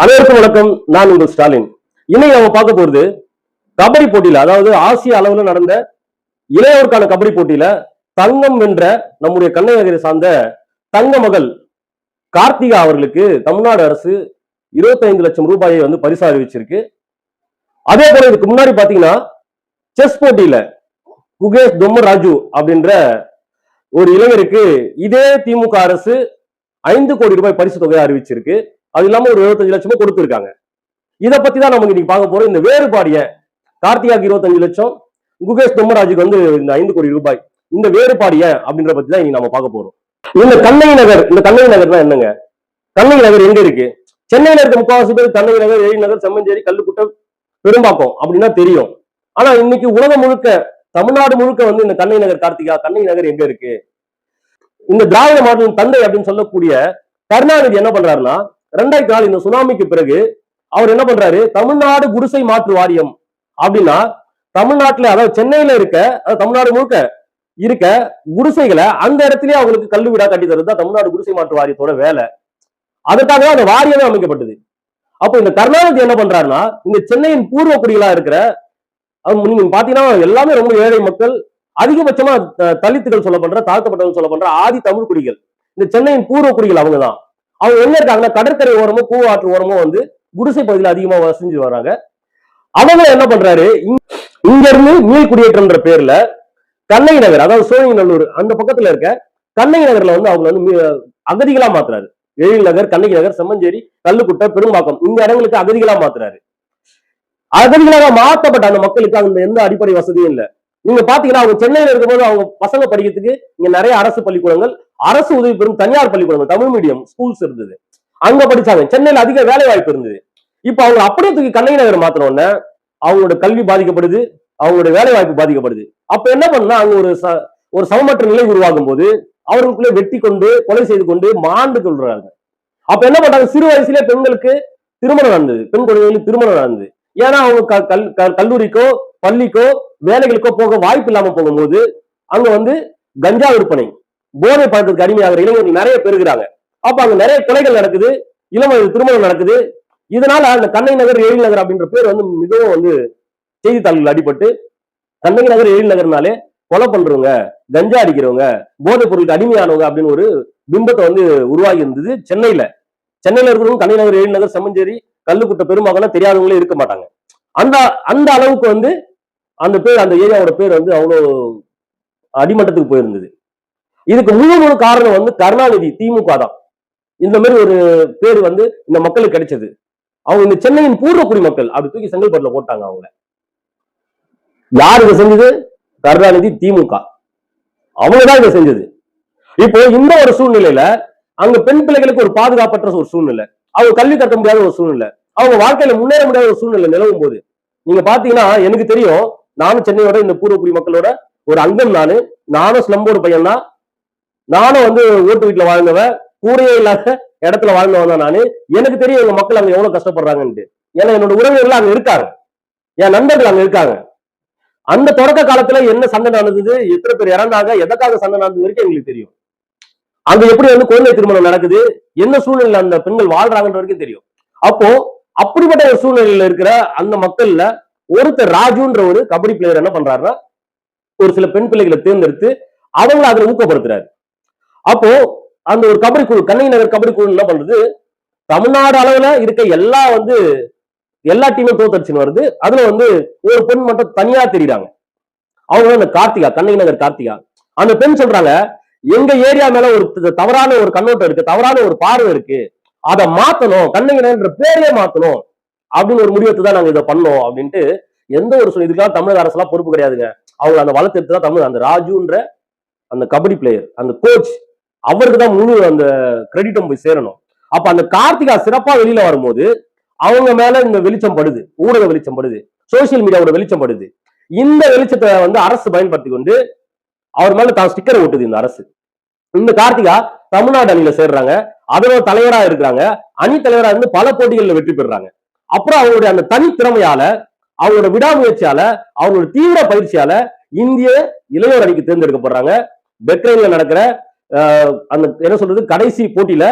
அனைவருக்கும் வணக்கம். நான் உங்கள் ஸ்டாலின். இன்னைக்கு நம்ம பார்க்க போறது கபடி போட்டியில அதாவது ஆசிய அளவுல நடந்த இளையோருக்கான கபடி போட்டியில தங்கம் வென்ற நம்முடைய கன்னியாகுமரி சார்ந்த தங்க மகள் கார்த்திகா அவர்களுக்கு தமிழ்நாடு அரசு 25 லட்சம் ரூபாயை வந்து பரிசு அறிவிச்சிருக்கு அதே போல இதுக்கு முன்னாடி பாத்தீங்கன்னா செஸ் போட்டியில குகேஷ் தொம்மராஜு அப்படின்ற ஒரு இளைஞருக்கு இதே திமுக அரசு ஐந்து கோடி ரூபாய் பரிசு தொகையை அறிவிச்சிருக்கு. அது இல்லாம ஒரு எழுபத்தஞ்சு லட்சமும் கொடுத்துருக்காங்க. இத பத்தி தான் நம்ம இன்னைக்கு பார்க்க போறோம். இந்த வேறுபாடு ஏன் கார்த்திகாக்கு 25 லட்சம் குகேஷ் தொம்மராஜுக்கு வந்து இந்த ஐந்து கோடி ரூபாய். இந்த வேறுபாடு ஏன் அப்படின்ற பத்தி தான் இன்னைக்கு நம்ம பார்க்க போறோம். இந்த கண்ணை நகர் இந்த கண்ணகி தான் என்னங்க? கண்ணை நகர் எங்க இருக்கு? சென்னையில இருக்க முக்காவாசி பேர் கண்ணை நகர் எழி நகர் செம்மஞ்சேரி கல்லுக்குட்டம் பெரும்பாக்கம் அப்படின்னா தெரியும். ஆனா இன்னைக்கு உலகம் முழுக்க தமிழ்நாடு முழுக்க வந்து இந்த கண்ணை நகர் கார்த்திகா கண்ணை நகர் எங்க இருக்கு? இந்த திராவிட மாடலின் தந்தை அப்படின்னு சொல்லக்கூடிய கருணாநிதி என்ன பண்றாருன்னா ரெண்டாயிரத்தி நாலு இந்த சுனாமிக்கு பிறகு அவர் என்ன பண்றாரு? தமிழ்நாடு குடிசை மாற்று வாரியம் அப்படின்னா தமிழ்நாட்டுல அதாவது சென்னையில இருக்க அதாவது தமிழ்நாடு முழுக்க இருக்க குடிசைகளை அந்த இடத்துலயே அவங்களுக்கு கல்வி வீடா கட்டி தருது தமிழ்நாடு குடிசை மாற்று வாரியத்தோட வேலை. அதற்காக அந்த வாரியமே அமைக்கப்பட்டது. அப்போ இந்த கருணாநிதி என்ன பண்றாருன்னா இந்த சென்னையின் பூர்வ குடிகளா இருக்கிற நீங்க பாத்தீங்கன்னா எல்லாமே ரொம்ப ஏழை மக்கள் அதிகபட்சமா த- பண்ற தாழ்த்தப்பட்டவங்க தாழ்த்தப்பட்டவர்கள் பண்ற ஆதி தமிழ் குடிகள். இந்த சென்னையின் பூர்வ குடிகள் அவங்கதான். அவங்க எங்க இருக்காங்கன்னா கடற்கரை ஓரமோ கூவாற்று ஓரமோ வந்து குடிசை பகுதியில் அதிகமா வசிஞ்சு வராங்க. அவங்க என்ன பண்றாரு? இங்க- இங்க இருந்து மீள் குடியேற்றம்ன்ற பேர்ல கண்ணை நகர் அதாவது சோழிங்கநல்லூர் அந்த பக்கத்துல இருக்க கண்ணை நகர்ல வந்து அவங்க வந்து அகதிகளா மாத்துறாரு. எழில் நகர் கண்ணகி நகர் செம்மஞ்சேரி கல்லுக்குட்டை பெரும்பாக்கம் இந்த இடங்களுக்கு அகதிகளா மாத்துறாரு. அகதிகளாக மாற்றப்பட்ட அந்த மக்களுக்கு அந்த எந்த அடிப்படை வசதியும் இல்ல. நீங்க பாத்தீங்கன்னா அவங்க சென்னையில இருக்கும்போது அவங்க பசங்க படிக்கிறதுக்கு இங்க நிறைய அரசு பள்ளிக்கூடங்கள் அரசு உதவி பெறும் தனியார் பள்ளிக்கூடங்கள் தமிழ் மீடியம் ஸ்கூல்ஸ் இருந்தது. அங்க படிச்சாங்க. சென்னையில அதிக வேலை வாய்ப்பு இருந்தது. இப்ப அவங்க அப்படியே தூக்கி கண்ணகி நகர் மாத்தின அவங்களோட கல்வி பாதிக்கப்படுது அவங்களோட வேலை வாய்ப்பு பாதிக்கப்படுது. அப்ப என்ன பண்ணா அங்க ஒரு ச- ஒரு சமமற்ற நிலை உருவாகும் போது அவர்களுக்குள்ளே வெட்டி கொண்டு கொலை செய்து கொண்டு மாண்டு கொள்றாங்க. அப்ப என்ன பண்றாங்க சிறு வயசுல பெண்களுக்கு திருமணம் நடந்தது. பெண் குழந்தைகளுக்கு திருமணம் நடந்தது. ஏன்னா அவங்க க- கல் க- கல்லூரிக்கோ பள்ளிக்கோ வேலைகளுக்கோ போக வாய்ப்பு இல்லாம போகும்போது அங்க வந்து கஞ்சா விற்பனை போதை பழக்கத்துக்கு அடிமையாகிற இளைஞர்கள் நிறைய பெருகிறாங்க அப்ப அங்க நிறைய கொலைகள் நடக்குது இளம் திருமணம் நடக்குது. இதனால அந்த கண்ணை நகர் எழில் நகர் அப்படின்ற பேர் வந்து மிகவும் வந்து செய்தித்தாள்கள் அடிபட்டு கண்ணகி நகர் எழில் நகர்னாலே கொலை பண்றவங்க கஞ்சா அடிக்கிறவங்க போதைப் பொருளுக்கு அடிமையானவங்க அப்படின்னு ஒரு பிம்பத்தை வந்து உருவாகி இருந்தது சென்னையில. சென்னையில இருக்கிறவங்க கண்ணகி நகர் எழில் நகர் சமஞ்சேரி கல்லுக்குட்ட பெருமகனா தெரியாதவங்களே இருக்க மாட்டாங்க. அந்த அந்த அளவுக்கு வந்து அந்த பேர் அந்த ஏரியாவோட பேர் வந்து அவ்வளோ அடிமட்டத்துக்கு போயிருந்தது. இதுக்கு முழு முழு காரணம் வந்து கருணாநிதி திமுக தான். இந்த மாதிரி ஒரு பேர் வந்து இந்த மக்களுக்கு கிடைச்சது. அவங்க இந்த சென்னையின் பூர்வ குடிமக்கள் அப்படி தூக்கி செங்கல்பட்டுல போட்டாங்க அவங்கள. யார் இதை செஞ்சது? கருணாநிதி திமுக. அவங்க தான் இதை செஞ்சது. இப்போ இந்த ஒரு சூழ்நிலையில அங்க பெண் பிள்ளைகளுக்கு ஒரு பாதுகாப்பற்ற ஒரு சூழ்நிலை அவங்க கல்வி கற்க முடியாத ஒரு சூழ்நிலை அவங்க வாழ்க்கையில முன்னேற முடியாத ஒரு சூழ்நிலை நிலவும் போது நீங்க பாத்தீங்கன்னா எனக்கு தெரியும் நானும் சென்னையோட இந்த பூர்வ மக்களோட ஒரு அங்கம் நானு. நானும் ஸ்லம்போட பையன் தான் நானும் வந்து ஓட்டு வீட்டுல வாழ்ந்தவன். கூரையே இல்லாத இடத்துல வாழ்ந்தவன் தான் நானு. எனக்கு தெரியும் எங்க மக்கள் அங்க எவ்வளவு கஷ்டப்படுறாங்கன்ட்டு. ஏன்னா என்னோட உறவினர்கள் அங்க இருக்காங்க. என் நண்பர்கள் அங்க இருக்காங்க. அந்த தொடக்க காலத்துல என்ன சண்டை நடந்தது? எத்தனை பேர் இறந்தாங்க? எதற்காக சண்டை நடந்தது வரைக்கும் எங்களுக்கு தெரியும். அங்க எப்படி வந்து குழந்தை திருமணம் நடக்குது? என்ன சூழ்நிலையில அந்த பெண்கள் வாழ்றாங்கன்ற வரைக்கும் தெரியும். அப்போ அப்படிப்பட்ட ஒரு சூழ்நிலையில இருக்கிற அந்த மக்கள்ல ஒருத்தர் ராஜுன்ற ஒரு கபடி பிளேயர் என்ன பண்றாருன்னா ஒரு சில பெண் பிள்ளைகளை தேர்ந்தெடுத்து அவங்கள அதுல ஊக்கப்படுத்துறாரு. அப்போ அந்த ஒரு கபடி குழு கண்ணகி நகர் கபடி குழு என்ன பண்றது? தமிழ்நாடு அளவுல இருக்க எல்லா வந்து எல்லா டீமும் தோத்தடிச்சுன்னு வருது. அதுல வந்து ஒரு பெண் மட்டும் தனியா தெரியுறாங்க. அவங்க அந்த கார்த்திகா கண்ணகி நகர் கார்த்திகா. அந்த பெண் சொல்றாங்க எங்க ஏரியா மேல ஒரு த- தவறான ஒரு கண்ணோட்டம் இருக்கு தவறான ஒரு பார்வை இருக்கு. அதை மாத்தணும் கண்ணகி நகர்ன்ற பேரையே மாத்தணும். அப்படின்னு ஒரு முடிவெடுத்து தான் நாங்க இதை பண்ணோம் அப்படின்ட்டு எந்த ஒரு இதுக்காக இதுக்கெல்லாம் தமிழக அரசுலாம் பொறுப்பு கிடையாதுங்க. அவங்க அந்த வளர்த்தெடுத்து தான் தமிழ் அந்த ராஜுன்ற அந்த கபடி பிளேயர் அந்த கோச் அவருக்கு தான் முழு அந்த கிரெடிட்டும் போய் சேரணும். அப்ப அந்த கார்த்திகா சிறப்பா வெளியில வரும்போது அவங்க மேல இந்த வெளிச்சம் படுது ஊடக வெளிச்சம் படுது சோசியல் மீடியாவோட வெளிச்சம் படுது. இந்த வெளிச்சத்தை வந்து அரசு பயன்படுத்தி கொண்டு அவர் மேல தான் ஸ்டிக்கர் ஓட்டுது இந்த அரசு. இந்த கார்த்திகா தமிழ்நாடு அணியில சேர்றாங்க. அதோட தலைவரா இருக்கிறாங்க. அணி தலைவரா இருந்து பல போட்டிகளில் வெற்றி பெறாங்க அப்புறம் அவங்களுடைய அந்த தனி திறமையால அவங்களோட விடாமுயற்சியால அவங்களோட தீவிர பயிற்சியால இந்திய இளையோர் அணிக்கு தேர்ந்தெடுக்கப்படுறாங்க. பெக்ரைன்ல நடக்கிற ஆஹ், அந்த என்ன சொல்றது கடைசி போட்டியில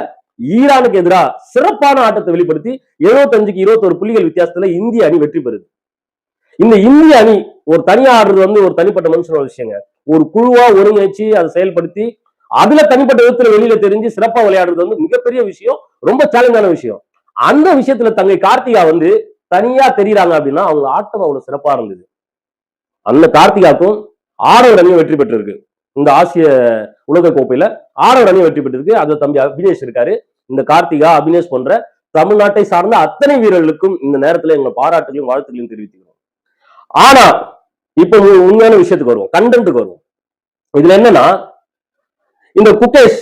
ஈரானுக்கு எதிராக சிறப்பான ஆட்டத்தை வெளிப்படுத்தி 75க்கு 21 புள்ளிகள் வித்தியாசத்துல இந்திய அணி வெற்றி பெறுது. இந்த இந்திய அணி ஒரு தனியா ஆடுறது வந்து ஒரு தனிப்பட்ட மனுஷனோட விஷயங்க. ஒரு குழுவா ஒருங்கிணைச்சு அதை செயல்படுத்தி அதுல தனிப்பட்ட விதத்துல வெளியில தெரிஞ்சு சிறப்பா விளையாடுறது வந்து மிகப்பெரிய விஷயம் ரொம்ப சேலஞ்சான விஷயம். அந்த விஷயத்துல தங்கை கார்த்திகா வந்து தனியா தெரியுறாங்க அப்படின்னா அவங்க ஆட்டம் அவ்வளவு சிறப்பா இருந்தது. அந்த கார்த்திகாக்கும் ஆடவர் அணியும் வெற்றி பெற்றிருக்கு. இந்த ஆசிய உலக கோப்பையில ஆடவர் அணியும் வெற்றி பெற்றிருக்கு. அது தம்பி அபினேஷ் இருக்காரு. இந்த கார்த்திகா அபினேஷ் போன்ற தமிழ்நாட்டை சார்ந்த அத்தனை வீரர்களுக்கும் இந்த நேரத்துல எங்க பாராட்டுகளையும் வாழ்த்துக்களையும் தெரிவித்துக்கிறோம். ஆனா இப்ப உண்மையான விஷயத்துக்கு வருவோம். கண்டென்ட்டுக்கு வருவோம். இதுல என்னன்னா இந்த குகேஷ்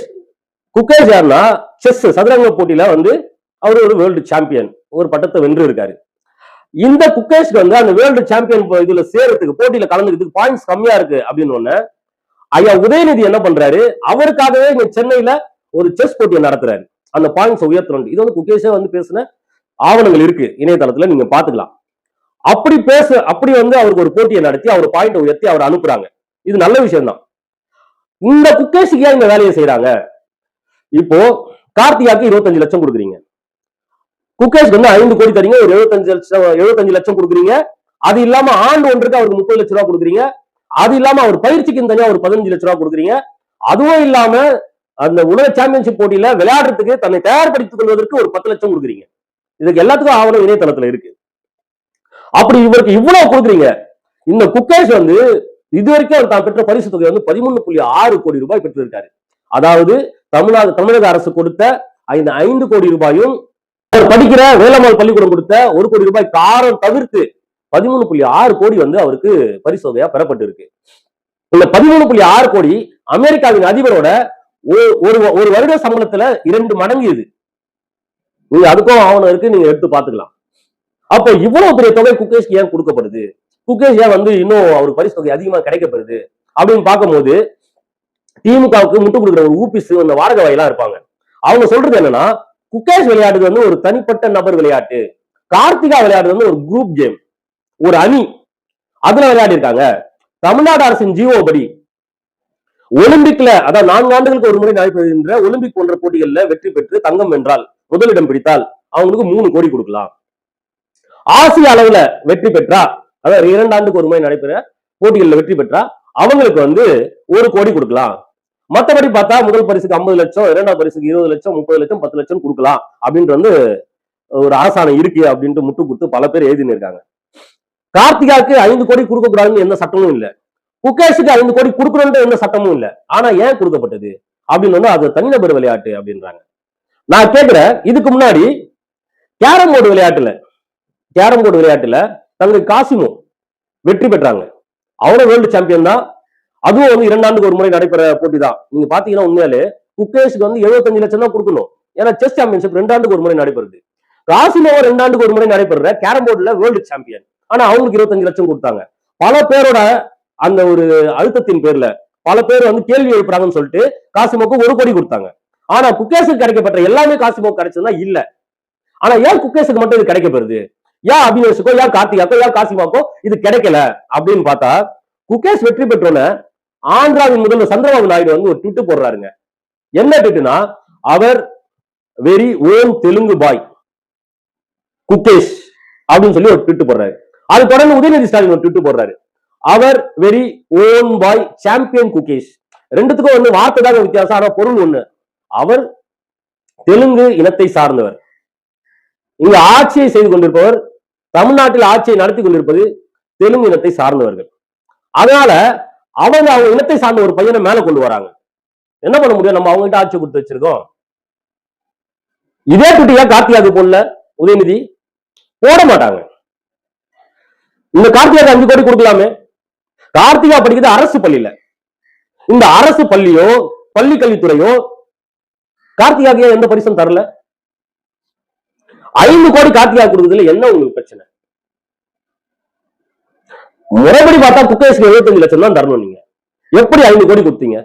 குகேஷ் யாருன்னா செஸ் சதுரங்க போட்டியில வந்து அவர் ஒரு வேர்ல்டு சாம்பியன் ஒரு பட்டத்தை வென்று இருக்காரு இந்த குகேஷ்க்கு வந்து அந்த வேர்ல்டு சாம்பியன் இதுல சேரத்துக்கு போட்டியில கலந்துக்கிறதுக்கு பாயிண்ட்ஸ் கம்மியா இருக்கு அப்படின்னு ஒண்ணு ஐயா உதயநிதி என்ன பண்றாரு? அவருக்காகவே இங்க சென்னையில ஒரு செஸ் போட்டியை நடத்துறாரு. அந்த பாயிண்ட்ஸ் உயர்த்தணும் இது வந்து குகேஷே வந்து பேசின ஆவணங்கள் இருக்கு. இணையதளத்துல நீங்க பாத்துக்கலாம் அப்படி பேச அப்படி வந்து அவருக்கு ஒரு போட்டியை நடத்தி அவர் பாயிண்ட் உயர்த்தி அவர் அனுப்புறாங்க. இது நல்ல விஷயம் தான் இந்த குக்கேஷுக்கு ஏன் இந்த வேலையை செய்யறாங்க இப்போ கார்த்திகாக்கு இருபத்தஞ்சு லட்சம் கொடுக்குறீங்க. குக்கேஷ்க்கு வந்து ஐந்து கோடி தரீங்க ஒரு எழுபத்தஞ்சு லட்சம் எழுபத்தஞ்சு லட்சம் கொடுக்குறீங்க. அது இல்லாம ஆண்டு ஒன்றுக்கு அவருக்கு முப்பது லட்ச ரூபா கொடுக்குறீங்க. அது இல்லாம அவர் பயிற்சிக்கு தனியா ஒரு பதினஞ்சு லட்ச ரூபா கொடுக்குறீங்க. அதுவும் இல்லாம அந்த உலக சாம்பியன்ஷிப் போட்டியில விளையாடுறதுக்கு தன்னை தயார்படுத்திக் கொள்வதற்கு ஒரு பத்து லட்சம் கொடுக்குறீங்க. இதுக்கு எல்லாத்துக்கும் ஆவணம் இணையதளத்துல இருக்கு. அப்படி இவருக்கு இவ்வளவு கொடுக்குறீங்க. இந்த குக்கேஷ் வந்து இதுவரைக்கும் அவர் தான் பெற்ற பரிசு தொகை வந்து பதிமூணு புள்ளி ஆறு கோடி ரூபாய் பெற்றிருக்காரு. அதாவது தமிழ்நாடு தமிழக அரசு கொடுத்த ஐந்து ஐந்து கோடி ரூபாயும் அவர் படிக்கிற வேலம்மாள் பள்ளிக்கூடம் கொடுத்த ஒரு கோடி ரூபாய் காரம் தவிர்த்து பதிமூணு புள்ளி ஆறு கோடி வந்து அவருக்கு பரிசோதையா பெறப்பட்டிருக்கு. இந்த பதிமூணு புள்ளி ஆறு கோடி அமெரிக்காவின் அதிபரோட ஒரு- ஒரு வருட சம்பளத்துல இரண்டு மடங்கு இது. நீங்க அதுக்கும் ஆவணம் இருக்கு நீங்க எடுத்து பாத்துக்கலாம் அப்ப இவ்வளவு பெரிய தொகை குகேஷ்க்கு ஏன் கொடுக்கப்படுது? குகேஷ் ஏன் வந்து இன்னும் அவருக்கு பரிசு தொகை அதிகமா கிடைக்கப்படுது? அப்படின்னு பார்க்கும்போது திமுகவுக்கு முட்டு கொடுக்குற ஒரு ஊபிஸ் இந்த வாடகை வாயிலா இருப்பாங்க. அவங்க சொல்றது என்னன்னா குகேஷ் விளையாடுறது வந்து ஒரு தனிப்பட்ட நபர் விளையாட்டு. கார்த்திகா விளையாடுறது வந்து ஒரு குரூப் கேம் ஒரு அணி. அதுல விளையாடி இருக்காங்க தமிழ்நாடு அரசின் ஜிஓ படி. ஒலிம்பிக்ல அதாவது நான்கு ஆண்டுகளுக்கு ஒரு முறை நடைபெறுகின்ற ஒலிம்பிக் போன்ற போட்டிகள்ல வெற்றி பெற்று தங்கம் வென்றால் முதலிடம் பிடித்தால் அவங்களுக்கு மூணு கோடி கொடுக்கலாம். ஆசிய அளவுல வெற்றி பெற்றா அதாவது இரண்டு ஆண்டுக்கு ஒரு முறை நடைபெற போட்டிகள்ல வெற்றி பெற்றா அவங்களுக்கு வந்து ஒரு கோடி கொடுக்கலாம். மத்தபடி பார்த்தா முதல் பரிசுக்கு ஐம்பது லட்சம் இரண்டாவது பரிசுக்கு இருபது லட்சம் முப்பது லட்சம் பத்து லட்சம் கொடுக்கலாம். அப்படின்ட்டு வந்து ஒரு ஆசானை இருக்கு அப்படின்ட்டு முட்டு கொடுத்து பல பேர் எழுதினு இருக்காங்க கார்த்திகாக்கு ஐந்து கோடி கொடுக்க கூடாதுன்னு எந்த சட்டமும் இல்ல. குகேஷுக்கு ஐந்து கோடி கொடுக்கணும்ன்ற எந்த சட்டமும் இல்ல. ஆனா ஏன் கொடுக்கப்பட்டது? அப்படின்னு வந்து அது தனிநபர் விளையாட்டு அப்படின்றாங்க. நான் கேட்கிறேன் இதுக்கு முன்னாடி கேரம் போர்டு விளையாட்டுல கேரம் போர்டு விளையாட்டுல தங்கை காசிமோ வெற்றி பெற்றாங்க. அவரும் வேர்ல்டு சாம்பியன் தான். அதுவும் வந்து இரண்டு ஆண்டுக்கு ஒரு முறை நடைபெற போட்டி தான் நீங்க பாத்தீங்கன்னா உண்மையாலே குக்கேஷுக்கு வந்து 75 லட்சம் தான் கொடுக்கணும். ஏன்னா செஸ் சாம்பியன்ஷிப் ரெண்டு ஆண்டுக்கு ஒரு முறை நடைபெறுது. காசிமோவோ ரெண்டு ஆண்டுக்கு ஒரு முறை நடைபெறுற கேரம் போர்டுல வேர்ல்டு சாம்பியன் ஆனா அவங்களுக்கு 25 லட்சம் கொடுத்தாங்க. பல பேரோட அந்த ஒரு அழுத்தத்தின் பேர்ல பல பேர் வந்து கேள்வி எழுப்புறாங்கன்னு சொல்லிட்டு காசிமோக்கு ஒரு கோடி கொடுத்தாங்க. ஆனா குக்கேஷுக்கு கிடைக்கப்பட்ட எல்லாமே காசிமோக்கு கிடைச்சதுன்னா இல்ல. ஆனா ஏன் குக்கேஷுக்கு மட்டும் இது கிடைக்கப்படுது? ஏன் அபினேஷுக்கோ ஏன் கார்த்திகாக்கோ ஏன் காசிமாக்கோ இது கிடைக்கல? அப்படின்னு பார்த்தா குகேஷ் வெற்றி பெற்றோன்னு ஆந்திராவின் முதல்வர் சந்திரபாபு நாயுடு வந்து ஒரு ட்விட்டு போடுறாருங்க. என்ன ட்விட்டுனா அவர் very own Telugu boy Gukesh அப்படின்னு சொல்லி ஒரு ட்விட்டு போடுறாரு. அது தொடர்ந்து உதயநிதி ஸ்டாலின் ஒரு ட்விட்டு போடுறாரு. அவர் very own boy champion Gukesh. ரெண்டுத்துக்கும் ஒண்ணு வார்த்தை தான் வித்தியாசம் ஆனா பொருள் ஒண்ணு. அவர் தெலுங்கு இனத்தை சார்ந்தவர். இங்கு ஆட்சியை செய்து கொண்டிருப்பவர் தமிழ்நாட்டில் ஆட்சியை நடத்தி கொண்டிருப்பது தெலுங்கு இனத்தை சார்ந்தவர்கள். அதனால அவங்க அவங்க இனத்தை சார்ந்த ஒரு பையனை மேல கொண்டு வராங்க. என்ன பண்ண முடியும்? நம்ம அவங்ககிட்ட ஆட்சி கொடுத்து வச்சிருக்கோம். இதே குட்டியா கார்த்திகாக்கு போடல உதயநிதி. போட மாட்டாங்க. இந்த கார்த்திகாக்கு அஞ்சு கோடி கொடுக்கலாமே. கார்த்திகா படிக்கிறது அரசு பள்ளியில. இந்த அரசு பள்ளியோ பள்ளி கல்வித்துறையோ கார்த்திகாக்கு ஏன் எந்த பரிசும் தரல? ஐந்து கோடி கார்த்திகா கொடுக்குறதுல என்ன உங்களுக்கு பிரச்சனை? முறைப்படி பார்த்தா குக்கேஷ்க்கு எழுபத்தஞ்சு லட்சம் தான் தரணும் நீங்க. எப்படி ஐந்து கோடி கொடுத்தீங்க?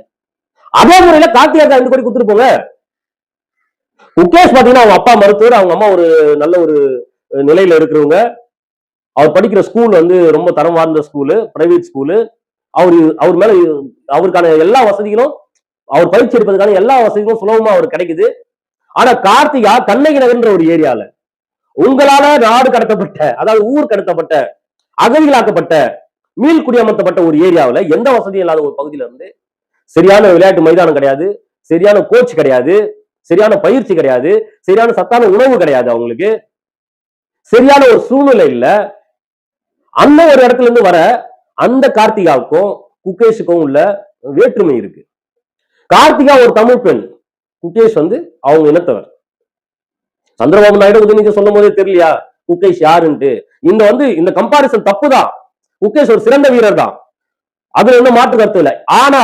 அதே முறையில கார்த்திகாக்கு ஐந்து கோடி கொடுத்துட்டு போங்க. முகேஷ் பாத்தீங்கன்னா அவங்க அப்பா மருத்துவர் அவங்க அம்மா ஒரு நல்ல ஒரு நிலையில இருக்கிறவங்க. அவர் படிக்கிற ஸ்கூல் வந்து ரொம்ப தரம் வாய்ந்த ஸ்கூலு பிரைவேட் ஸ்கூலு அவர் அவர் மேல அவருக்கான எல்லா வசதிகளும் அவர் பயிற்சி எடுப்பதற்கான எல்லா வசதிகளும் சுலபமா அவர் கிடைக்குது. ஆனா கார்த்திகா கண்ணகி நகர்ன்ற ஒரு ஏரியால உங்களால நாடு கடத்தப்பட்ட அதாவது ஊர் கடத்தப்பட்ட அகதிகளாக்கப்பட்ட மீள் குடியமர்த்தப்பட்ட ஒரு ஏரியாவுல எந்த வசதியும் இல்லாத ஒரு பகுதியில இருந்து சரியான விளையாட்டு மைதானம் கிடையாது சரியான கோச் கிடையாது சரியான பயிற்சி கிடையாது சரியான சத்தான உணவு கிடையாது அவங்களுக்கு. சரியான ஒரு சூழ்நிலை இல்ல. அந்த ஒரு இடத்துல இருந்து வர அந்த கார்த்திகாவுக்கும் குகேஷுக்கும் உள்ள வேற்றுமை இருக்கு. கார்த்திகா ஒரு தமிழ் பெண். குகேஷ் வந்து அவங்க இனத்தவர். சந்திரபாபு நாயுடு உதயநிதி சொல்லும் போதே தெரியலையா? குகேஷ் யாருன்ட்டு. இந்த வந்து இந்த கம்பாரிசன் தப்பு தான் குகேஷ் ஒரு சிறந்த வீரர் தான் அதுல ஒன்றும் மாற்று கருத்து இல்லை. ஆனா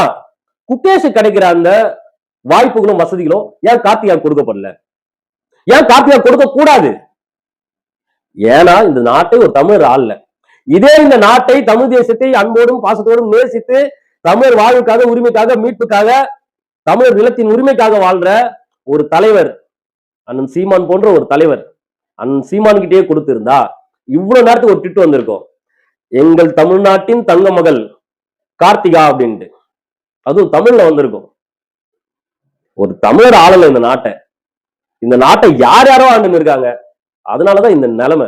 குகேஷ் கிடைக்கிற அந்த வாய்ப்புகளும் வசதிகளும் ஏன் கார்த்திகா கொடுக்கப்படல? ஏன் கார்த்திகா கொடுக்க கூடாது ஏன்னா இந்த நாட்டை ஒரு தமிழர் ஆள்ல. இதே இந்த நாட்டை தமிழ் தேசத்தை அன்போடும் பாசத்தோடும் நேசித்து தமிழர் வாழ்வுக்காக உரிமைக்காக மீட்புக்காக தமிழர் நிலத்தின் உரிமைக்காக வாழ்ற ஒரு தலைவர் அண்ணன் சீமான் போன்ற ஒரு தலைவர் அந் சீமான்கிட்டயே கொடுத்திருந்தா இவ்வளவு நேரத்துக்கு ஒரு ட்விட் வந்திருக்கும். எங்கள் தமிழ்நாட்டின் தங்க மகள் கார்த்திகா அப்படின்ட்டு. அதுவும் தமிழ்ல வந்திருக்கும். ஒரு தமிழர் ஆளல இந்த நாட்டை. இந்த நாட்டை யார் யாரோ ஆண்டுன்னு இருக்காங்க. அதனாலதான் இந்த நிலைமை.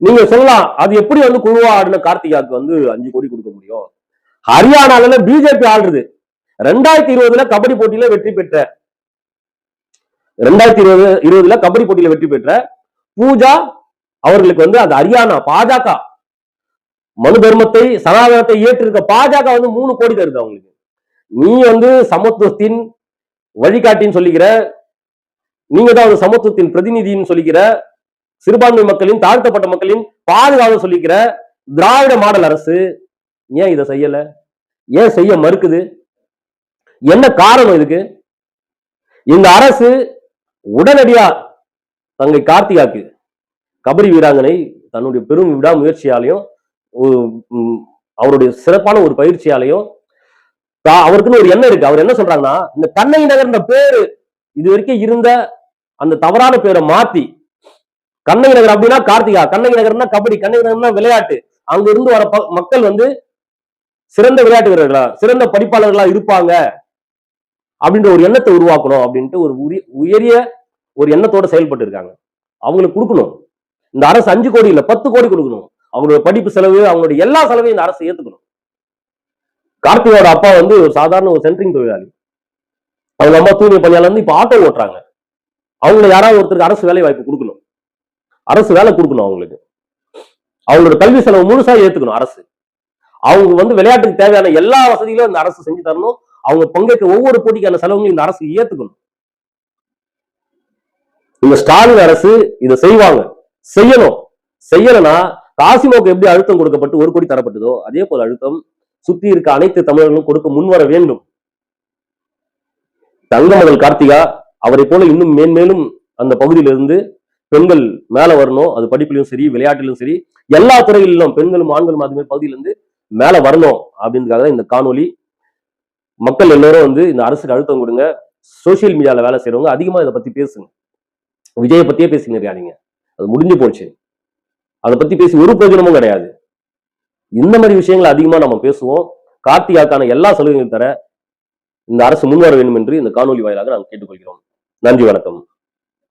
நீங்க சொல்லலாம் அது எப்படி வந்து குழுவா ஆடுன கார்த்திகாவுக்கு வந்து அஞ்சு கோடி கொடுக்க முடியும்? ஹரியானால பிஜேபி ஆடுறது. ரெண்டாயிரத்தி இருபதுல கபடி போட்டியில வெற்றி பெற்ற. ரெண்டாயிரத்தி இருபது இருபதுல கபடி போட்டியில வெற்றி பெற்ற பூஜா அவர்களுக்கு வந்து அந்த ஹரியானா பாஜக மனு தர்மத்தை சனாதனத்தை ஏற்றிருக்க பாஜக வந்து மூணு கோடி தருது அவங்களுக்கு. நீ வந்து சமத்துவத்தின் வழிகாட்டின்னு சொல்லிக்கிற நீங்க தான் ஒரு சமத்துவத்தின் பிரதிநிதின்னு சொல்லிக்கிற சிறுபான்மை மக்களின் தாழ்த்தப்பட்ட மக்களின் பாதுகாப்பு சொல்லிக்கிற திராவிட மாடல் அரசு ஏன் இதை செய்யல? ஏன் செய்ய மறுக்குது? என்ன காரணம் இதுக்கு? இந்த அரசு உடனடியா தங்கை கார்த்திகாக்கு கபடி வீராங்கனை தன்னுடைய பெரும் விடாமுயற்சியாலையும் அவருடைய சிறப்பான ஒரு பயிற்சியாலையும் அவருக்குன்னு ஒரு எண்ணம் இருக்கு. அவர் என்ன சொல்றாங்கன்னா இந்த கண்ணகி நகர்ன்ற பேரு இது வரைக்கும் இருந்த அந்த தவறான பேரை மாத்தி கண்ணகி நகர் அப்படின்னா கார்த்திகா கண்ணகி நகர்னா கபடி கண்ணகி நகர்னா விளையாட்டு. அங்க இருந்து வர ப- மக்கள் வந்து சிறந்த விளையாட்டு வீரர்களா சிறந்த படிப்பாளர்களா இருப்பாங்க அப்படின்ற ஒரு எண்ணத்தை உருவாக்கணும் அப்படின்ட்டு ஒரு உரி- உயரிய ஒரு எண்ணத்தோட செயல்பட்டு இருக்காங்க அவங்களுக்கு கொடுக்கணும். இந்த அரசு அஞ்சு கோடி இல்ல பத்து கோடி கொடுக்கணும். அவங்களுடைய படிப்பு செலவு அவங்களுடைய எல்லா செலவையும் இந்த அரசு ஏத்துக்கணும். கார்த்திகோட அப்பா வந்து ஒரு சாதாரண ஒரு சென்ட்ரிங் தொழிலாளி. அவங்க அம்மா தூய்மை பணியாளர் வந்து இப்ப ஆட்டோ ஓட்டுறாங்க. அவங்களை யாராவது ஒருத்தருக்கு அரசு வேலை வாய்ப்பு கொடுக்கணும். அரசு வேலை கொடுக்கணும் அவங்களுக்கு. அவங்களோட கல்வி செலவு முழுசா ஏத்துக்கணும் அரசு. அவங்க வந்து விளையாட்டுக்கு தேவையான எல்லா வசதிகளும் இந்த அரசு செஞ்சு தரணும். அவங்க பங்கேற்க ஒவ்வொரு போட்டிக்கான செலவுகளும் இந்த அரசு ஏத்துக்கணும். இந்த ஸ்டாலின் அரசு இதை செய்வாங்க. செய்யணும். செய்யலைன்னா காசிமோக்கு எப்படி அழுத்தம் கொடுக்கப்பட்டு ஒரு கோடி தரப்பட்டதோ அதே போல அழுத்தம் சுத்தி இருக்க அனைத்து தமிழர்களும் கொடுக்க முன்வர வேண்டும். தங்கமகள் கார்த்திகா அவரை போல இன்னும் மேன்மேலும் அந்த பகுதியிலிருந்து பெண்கள் மேல வரணும். அது படிப்பிலும் சரி விளையாட்டிலும் சரி எல்லா துறைகளிலும் பெண்களும் ஆண்களும் அது மாதிரி பகுதியிலிருந்து மேல வரணும் அப்படின்றதுக்காக தான் இந்த காணொலி மக்கள் எல்லாரும் வந்து இந்த அரசுக்கு அழுத்தம் கொடுங்க. சோசியல் மீடியாவில் வேலை செய்றவங்க அதிகமா இதை பத்தி பேசுங்க. விஜயை பத்தியே பேசின்னு நீங்க. அது முடிஞ்சு போச்சு. அதை பத்தி பேசி ஒரு பிரயோஜனமும் கிடையாது. இந்த மாதிரி விஷயங்களை அதிகமா நம்ம பேசுவோம். கார்த்திகாக்கான எல்லா சலுகைகளும் தர இந்த அரசு முன்வர வேண்டும் என்று இந்த காணொலி வாயிலாக நாம் கேட்டுக்கொள்கிறோம். நன்றி வணக்கம்.